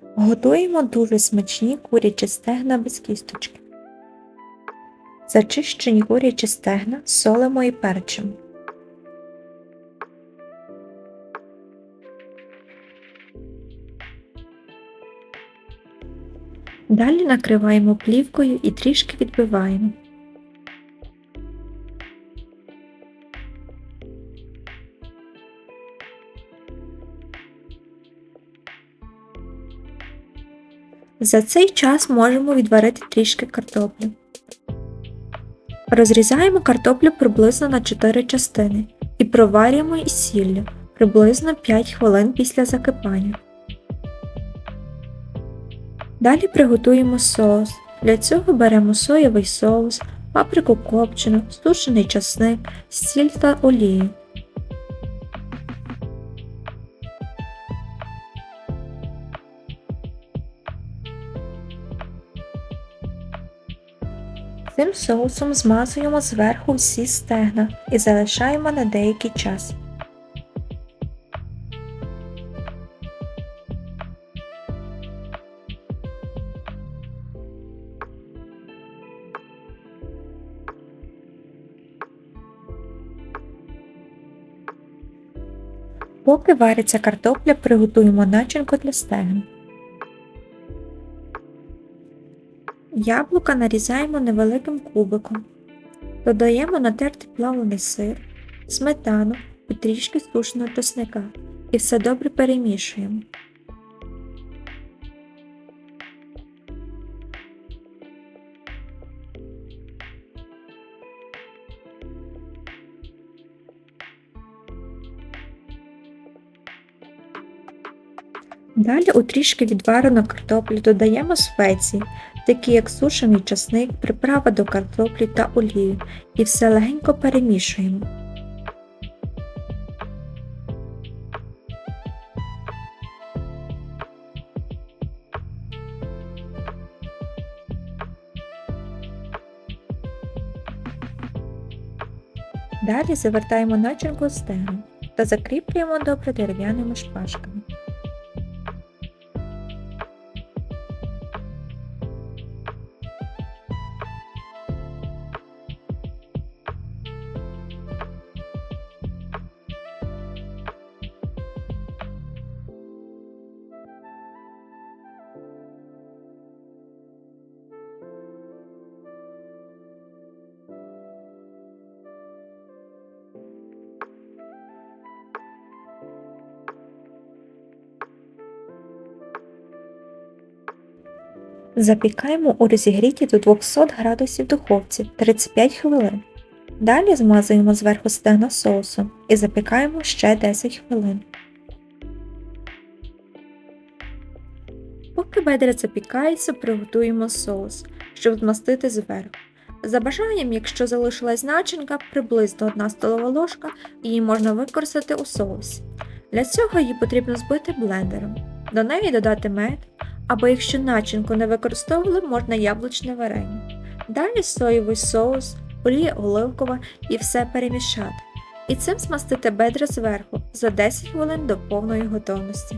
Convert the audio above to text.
Готуємо дуже смачні курячі стегна без кісточки. Зачищені курячі стегна солимо і перчимо. Далі накриваємо плівкою і трішки відбиваємо. За цей час можемо відварити трішки картоплі. Розрізаємо картоплю приблизно на 4 частини і проварюємо із сіллю приблизно 5 хвилин після закипання. Далі приготуємо соус. Для цього беремо соєвий соус, паприку копчену, сушений часник, сіль та олію. Цим соусом змазуємо зверху всі стегна і залишаємо на деякий час. Поки вариться картопля, приготуємо начинку для стегн. Яблука нарізаємо невеликим кубиком. Додаємо натертий плавлений сир, сметану і трішки сушеного чесника і все добре перемішуємо. Далі у трішки відварену картоплю додаємо спеції, такі як сушений часник, приправа до картоплі та олію, і все легенько перемішуємо. Далі завертаємо начинку стегном та закріплюємо добре дерев'яними шпажками. Запікаємо у розігріті до 200 градусів духовці 35 хвилин. Далі змазуємо зверху стегна соусом і запікаємо ще 10 хвилин. Поки бедра запікається, приготуємо соус, щоб змастити зверху. За бажанням, якщо залишилась начинка, приблизно 1 столова ложка, її можна використати у соусі. Для цього її потрібно збити блендером. До неї додати мед, або якщо начинку не використовували, можна яблучне варення. Далі соєвий соус, олія оливкова і все перемішати. І цим змастити бедра зверху за 10 хвилин до повної готовності.